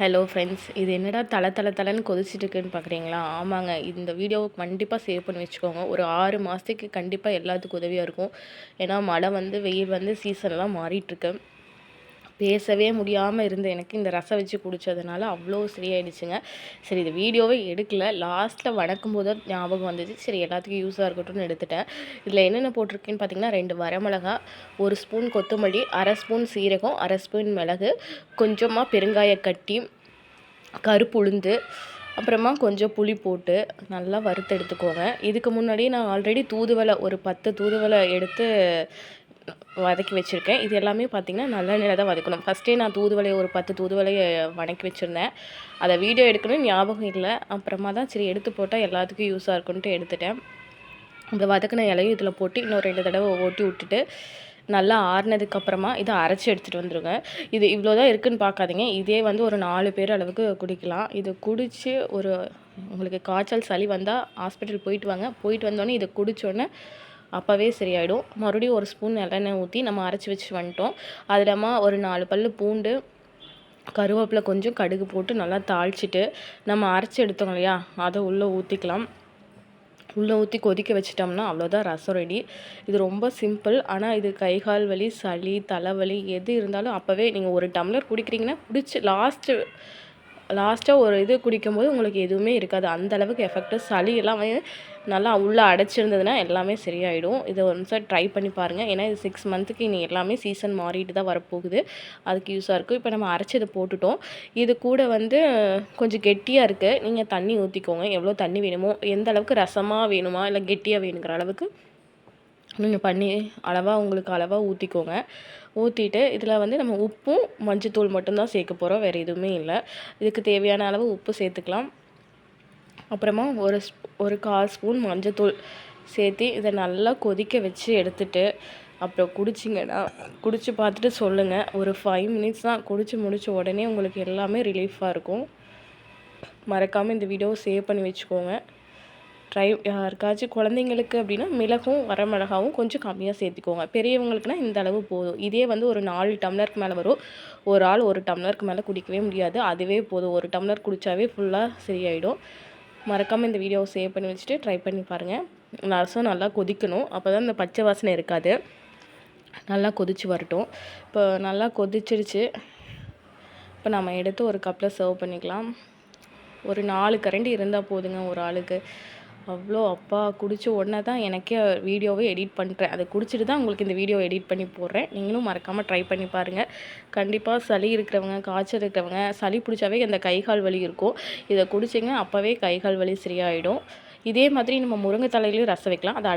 Hello friends இது என்னடா தலை தலை தலைன்னு கொதிச்சுட்டு இருக்குன்னு பார்க்குறீங்களா ஆமாங்க. இந்த வீடியோவை கண்டிப்பாக சேவ் பண்ணி வச்சுக்கோங்க. ஒரு ஆறு மாதத்துக்கு கண்டிப்பாக எல்லாத்துக்கும் உதவியாக இருக்கும். ஏன்னா மழை வந்து வெயில் வந்து சீசன்லாம் மாறிட்டுருக்கு பேசவே முடியாமல் இருந்த எனக்கு இந்த ரசம் வச்சு குடித்ததுனால அவ்வளோ சரியாயிடுச்சுங்க. சரி இது வீடியோவே எடுக்கல. லாஸ்ட்டில் வணக்கும் போது ஞாபகம் வந்துச்சு சரி எல்லாத்துக்கும் யூஸாக இருக்கட்டும்னு எடுத்துட்டேன். இதில் என்னென்ன போட்டிருக்கேன்னு பார்த்தீங்கன்னா ரெண்டு வரமிளகா ஒரு ஸ்பூன் கொத்தமல்லி அரை ஸ்பூன் சீரகம் அரை ஸ்பூன் மிளகு கொஞ்சமாக பெருங்காய கட்டி கருப்பு உளுந்து அப்புறமா கொஞ்சம் புளி போட்டு நல்லா வறுத்து எடுத்துக்கோங்க. இதுக்கு முன்னாடி நான் ஆல்ரெடி தூதுவளை ஒரு பத்து தூதுவளை எடுத்து வதக்கி வச்சுருக்கேன். இது எல்லாமே பார்த்திங்கன்னா நல்லெண்ணெயில் தான் வதக்கணும். ஃபஸ்ட்டே நான் தூதுவளையை ஒரு பத்து தூதுவளையை வதக்கி வச்சுருந்தேன். அதை வீடியோ எடுக்கணும்னு ஞாபகம் இல்லை. அப்புறமா தான் சரி எடுத்து போட்டால் எல்லாத்துக்கும் யூஸாக இருக்குன்ட்டு எடுத்துட்டேன். இந்த வதக்கின இலையும் இதில் போட்டு இன்னும் ரெண்டு தடவை ஓட்டி விட்டுட்டு நல்லா ஆறுனதுக்கப்புறமா இதை அரைச்சி எடுத்துகிட்டு வந்துடுவேன் இது இவ்வளோ தான் இருக்குதுன்னு பார்க்காதீங்க இதே வந்து ஒரு நாலு பேர் அளவுக்கு குடிக்கலாம். இது குடித்து ஒரு உங்களுக்கு காய்ச்சல் சளி வந்தால் ஹாஸ்பிட்டல் போயிட்டு வாங்க. போயிட்டு வந்தோடனே இதை குடித்தோடனே அப்போவே சரியாயிடும். மறுபடியும் ஒரு ஸ்பூன் நல்லெண்ணெய் ஊற்றி நம்ம அரைச்சி வச்சு வந்துட்டோம் அதிலமா ஒரு நாலு பல் பூண்டு கருவேப்பிலை கொஞ்சம் கடுகு போட்டு நல்லா தாளிச்சிட்டு நம்ம அரைச்சி எடுத்தோம் இல்லையா? அதை உள்ளே ஊற்றிக்கலாம் உள்ளே ஊற்றி கொதிக்க வச்சிட்டோம்னா அவ்வளோதான் ரசம் ரெடி இது ரொம்ப சிம்பிள் ஆனால் இது கை கால் வலி சளி தலைவலி எது இருந்தாலும் அப்போவே நீங்கள் ஒரு டம்ளர் குடிக்கிறீங்கன்னா குடிச்சு லாஸ்ட்டு லாஸ்ட்டாக ஒரு இது குடிக்கும்போது உங்களுக்கு எதுவுமே இருக்காது. அந்த அளவுக்கு எஃபெக்ட்டு சளி எல்லாமே நல்லா உள்ளே அடைச்சிருந்ததுன்னா எல்லாமே சரியாயிடும். இதை ஒரு நிமிஷம் ட்ரை பண்ணி பாருங்கள் ஏன்னா இது சிக்ஸ் மந்த்துக்கு இனி எல்லாமே சீசன் மாறிட்டு தான் வரப்போகுது. அதுக்கு யூஸாக இருக்கும் இப்போ நம்ம அரைச்சதை போட்டுட்டோம். இது கூட வந்து கொஞ்சம் கெட்டியாக இருக்குது நீங்கள் தண்ணி ஊற்றிக்கோங்க எவ்வளோ தண்ணி வேணுமோ எந்த அளவுக்கு ரசமாக வேணுமா இல்லை கெட்டியாக வேணுங்கிற அளவுக்கு நீங்கள் பண்ணி அளவாக உங்களுக்கு அளவாக ஊற்றிக்கோங்க. ஊற்றிட்டு இதில் வந்து நம்ம உப்பும் மஞ்சத்தூள் மட்டும்தான் சேர்க்க போகிறோம். வேறு எதுவுமே இல்லை. இதுக்கு தேவையான அளவு உப்பு சேர்த்துக்கலாம். அப்புறமா ஒரு ஒரு கால் ஸ்பூன் மஞ்சத்தூள் சேர்த்து இதை நல்லா கொதிக்க வச்சு எடுத்துட்டு அப்புறம் குடிச்சிங்கன்னா குடித்து பார்த்துட்டு சொல்லுங்கள் ஒரு ஃபைவ் மினிட்ஸ் தான் குடித்து முடித்த உடனே உங்களுக்கு எல்லாமே ரிலீஃபாக இருக்கும். மறக்காமல் இந்த வீடியோவை சேவ் பண்ணி வச்சுக்கோங்க. ட்ரை யாருக்காச்சும் குழந்தைங்களுக்கு அப்படின்னா மிளகும் வரமிளகாவும் கொஞ்சம் கம்மியாக சேர்த்துக்கோங்க. பெரியவங்களுக்குனா இந்த அளவு போதும். இதே வந்து ஒரு நாலு டம்ளருக்கு மேலே வரும். ஒரு ஆள் ஒரு டம்ளருக்கு மேலே குடிக்கவே முடியாது. அதுவே போதும். ஒரு டம்ளர் குடித்தாவே ஃபுல்லாக சரியாயிடும். மறக்காமல் இந்த வீடியோவை சேவ் பண்ணி வச்சுட்டு ட்ரை பண்ணி பாருங்கள் ரசம் நல்லா கொதிக்கணும். அப்போ தான் இந்த பச்சை வாசனை இருக்காது. நல்லா கொதித்து வரட்டும். இப்போ நல்லா கொதிச்சிருச்சு. இப்போ நம்ம எடுத்து ஒரு கப்பில் சர்வ் பண்ணிக்கலாம். ஒரு நாலு கரண்டி இருந்தால் போதுங்க ஒரு ஆளுக்கு. அவ்வளோ அப்பா குடித்த உடனே தான் எனக்கே வீடியோவே எடிட் பண்ணுறேன் அதை குடிச்சிட்டு தான் உங்களுக்கு இந்த வீடியோ எடிட் பண்ணி போடுறேன். நீங்களும் மறக்காமல் ட்ரை பண்ணி பாருங்கள் கண்டிப்பாக சளி இருக்கிறவங்க காய்ச்சல் இருக்கிறவங்க சளி பிடிச்சாவே அந்த கைகால் வலி இருக்கும். இதை குடிச்சிங்க அப்போவே கைகால் வலி சரியாயிடும். இதே மாதிரி நம்ம முருங்கை தலையிலையும் ரசம் வைக்கலாம். அதை